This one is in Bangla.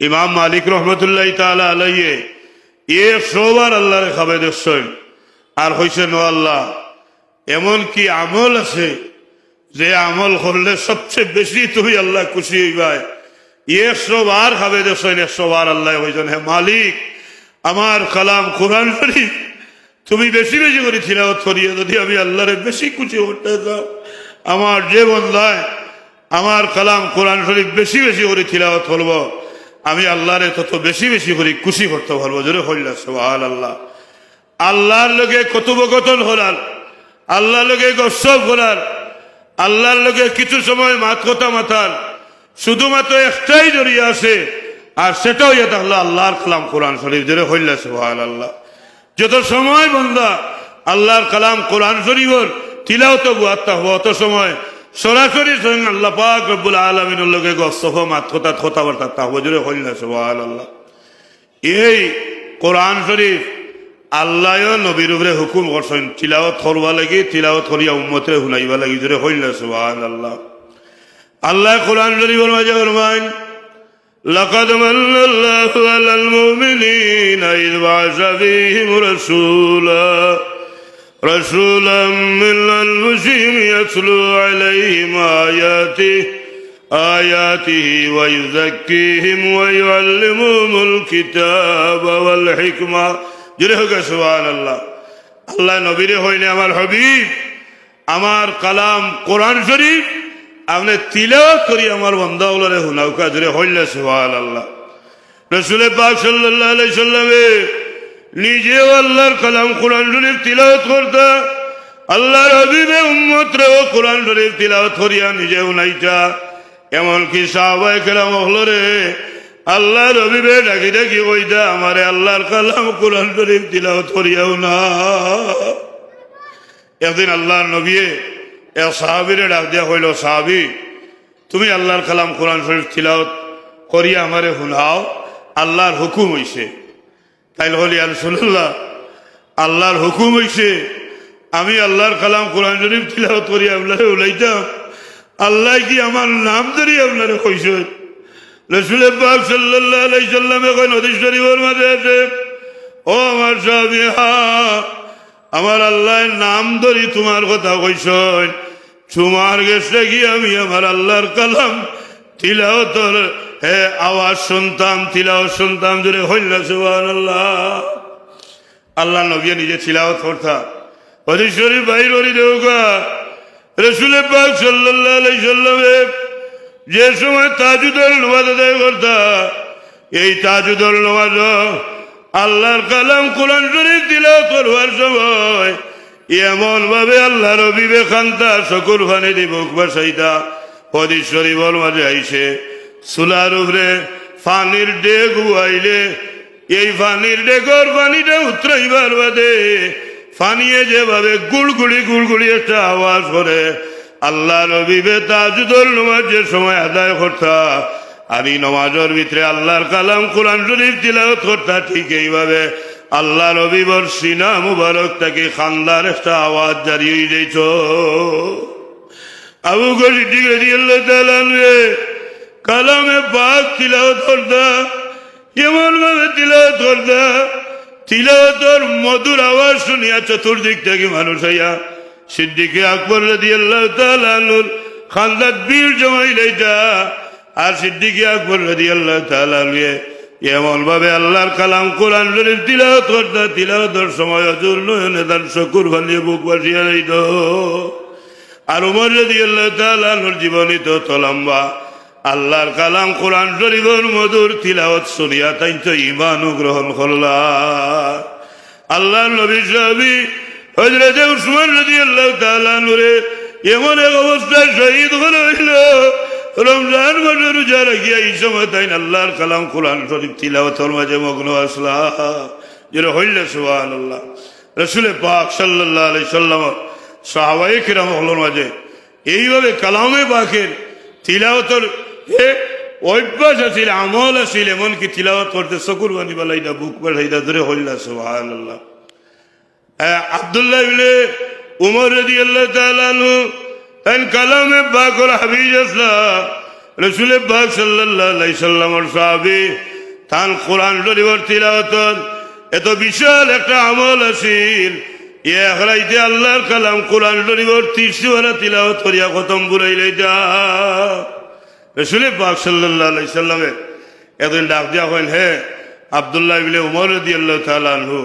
ইমাম মালিক রহমতুল্লাহ তালা আলাইয়ে এ সবার আল্লাহরে খাবে দেখছেন আর হয়েছে নো আল্লাহ এমন কি আমল আছে যে আমল করলে সবচেয়ে বেশি তুমি আল্লাহ খুশি হইবাই একশো বার খাবে দেখছেন একশো বার আল্লাহ হয়েছেন হে মালিক, আমার কালাম কোরআন শরীফ তুমি বেশি বেশি করে তিলাওয়াত করিয়ে যদি আমি আল্লাহরে বেশি খুশি করতে চাও, আমার যে বন্ধায় আমার কালাম কোরআন শরীফ বেশি বেশি করে তিলাওয়াত করব। আমি আল্লাহরে তত বেশি বেশি করে, খুশি করতে পারব। জোরে হইলা আল্লাহ আল্লাহর লোকে কথোপকথন হলার আল্লাহর লোকে গসব হলার আল্লাহর লোকে কিছু সময় মাত কথা মাথার শুধুমাত্র একটাই জড়িয়ে আছে, আর সেটাও এটা হলো আল্লাহর কালাম কোরআন শরীফ। জোরে হইলা সোহাল আল্লাহ যত সময় বন্ধা, আল্লাহর কালাম কোরআন শরীফর তিলাও তো গুয়াত্তা হব অত সময় সরাসরি স্বয়ং আল্লাহ পাক রব্বুল আলমিনের লোকে গস্তফ মাত কথা কথাবার্তা তা হজরে হইল না সোহাল আল্লাহ এই কোরআন শরীফ আল্লাহ নবীর উপরে হুকুম করছেন তিলাওত করবা লাগি তিলাওত করিয়া উম্মতে শুনাইবা লাগি জোরে হইল না সোহাল আল্লাহ আল্লাহ কোরআন শরীফের মাঝে ফরমাইন لقد من الله على المؤمنين إذ بعث فيهم رسولا رسولا من أنفسهم يتلو عليهم آياته آياته ويزكيهم ويعلمهم الكتاب والحكمة جرهك سبحان الله আল্লাহ নবীরে হইনি আমার হবিব আমার কালাম কোরআন শরীফ আপনি তিলাওয়াত করি আমার বন্ধাগুলোরে হুনাউকা ধরে হইলে সুহাল আল্লাহ রসুলের পাক সাল্লাহ আলাই সাল্লামে নিজেও আল্লাহর কালাম কোরআন শরীফ তিলাওয়াত করতা। আল্লাহর হবিবে উম্মতরেও কোরআন শরীফ তিলাওয়াত করিয়া নিজেও নাইতা। এমনকি সাহবাই কেরাম হলরে আল্লাহ রবিবে ডাকি ডাকি কইতা, আমারে আল্লাহর কালাম কোরআন শরীফ তিলাওয়াত করিয়াও না। একদিন আল্লাহর নবীয়ে এক সাহাবিরে ডাক দিয়া হইল সাহাবি, তুমি আল্লাহর কালাম কোরআন শরীফ তিলাওয়াত করিয়া আমারে শুনাও, আল্লাহর হুকুম হইছে। তাইল হলি আলসুল্লাহ আল্লাহর হুকুম হইছে, আমি আল্লাহর কালাম কোরআন শরীফ তিলাওয়াত করিয়া আপনারে উলাইতাম। আল্লাহ কি আমার নাম ধরি আপনারে কইছে? আল্লাহর নাম ধরি তোমার কথা গেছে কি আমি আমার আল্লাহর কালাম হে আওয়াজ শুনতাম তিলাও শুনতাম জোরে হইল সুবান আল্লাহ নবী নিজে তিলাওত করতা। হরিশ্বরী বাইর হরি দেউকা রসুলের পাক সাল্লাহ সাল্লামে যে সময় তাজুদল নামাজ আদায় করতা, এই তাজুদল নামাজ আল্লাহর কালাম কোরআন শরীফ দিল করবার সময় এমন ভাবে আল্লাহর বিবেকান্তা শকুর ফানি দিব বাসাইতা হদিশ্বরী বল মাঝে আইসে। সুলার উপরে ফানির ডেগ আইলে এই ফানির ডেগর পানিটা উতরাইবার বাদে ফানিয়ে যেভাবে গুড়গুড়ি গুড়গুড়ি একটা আওয়াজ করে আল্লাহ রবিবে তাজুদল নমাজ যে সময় আদায় করতা, আমি নমাজের ভিতরে আল্লাহর কালাম কোরআন শরীফ তিলাওয়াত করতা ঠিক এইভাবে আল্লাহ রবিবর সিনা মুবারক তাকে খান্দার একটা আওয়াজ জারি হয়ে যাইছ আবু গরি ঠিক আল্লাহ তালানবে কালামে পাক তিলাওয়াত করতা এমন ভাবে তিলাওয়াত করতা তিলাওয়াতর মধুর আওয়াজ শুনিয়া চতুর্দিক থেকে মানুষ হইয়া, সিদ্দিকে আকবর রাদি আল্লাহ তালানুর খান্দাত বীর জমাই লাইটা আর সিদ্দিকে আকবর রাদি আল্লাহ তালালুয়ে এমন ভাবে আল্লাহর কালাম কোরআন শরীফ তিলাওয়াত করতা তিলাওয়াতের সময় অজুর নয়নে তার শকুর ভালিয়ে বুক বাসিয়া যাইত। আর উমর রাদি আল্লাহ তালানুর জীবনী তো তলম্বা। আল্লাহর কালাম কোরআন শরীফের মধুর তিলাওয়াত শুনিয়া তাই তো ইমানও গ্রহণ করলা আল্লাহর নবী সাহাবী হজরত উসমান রাজি আল্লাহ তালানুরে এমন এক অবস্থায় শহীদ হয়ে হইল। রমজান মাসে রোজা রাখিয়া এই সময় তাই আল্লাহর কালাম কোরআন শরীফ তিলাওয়াতর মাঝে মগ্ন আসলা। যেটা হইলে সুবাহ আল্লাহ রসুলে পাক সাল্লাহ আলি সাল্লাম সাহাবাই কিরাম হলোর মাঝে এইভাবে কালামে পাকের তিলাওতর এ অভ্যাস আছিল, আমল আছিল, এমনকি তিলাওয়াত করতে চকুর বানি বেলাইটা বুক বেড়াইটা ধরে হইলা সুবাহ আল্লাহ আবদুল্লাহ ইবনে উমর রাদিয়াল্লাহু তাআলা আনহু তাই কালামে পাকর হাবিজ আসলা, রসুলের বাগ সাল্লাহ সাল্লামর সাহাবি তান কোরআন শরীফর তিলাওয়াতন এত বিশাল একটা আমল আছিল। ইয়ে একরাইতে আল্লাহর কালাম কোরআন শরীফর তিরসিওয়ালা তিলাওয়াত করিয়া খতম বুড়াইলে যা। রসুলের বাগ সাল্লাহ সাল্লামে এতদিন ডাক দেওয়া হইন হে আবদুল্লাহ বিলে উমর দিয়ে আল্লাহ তালু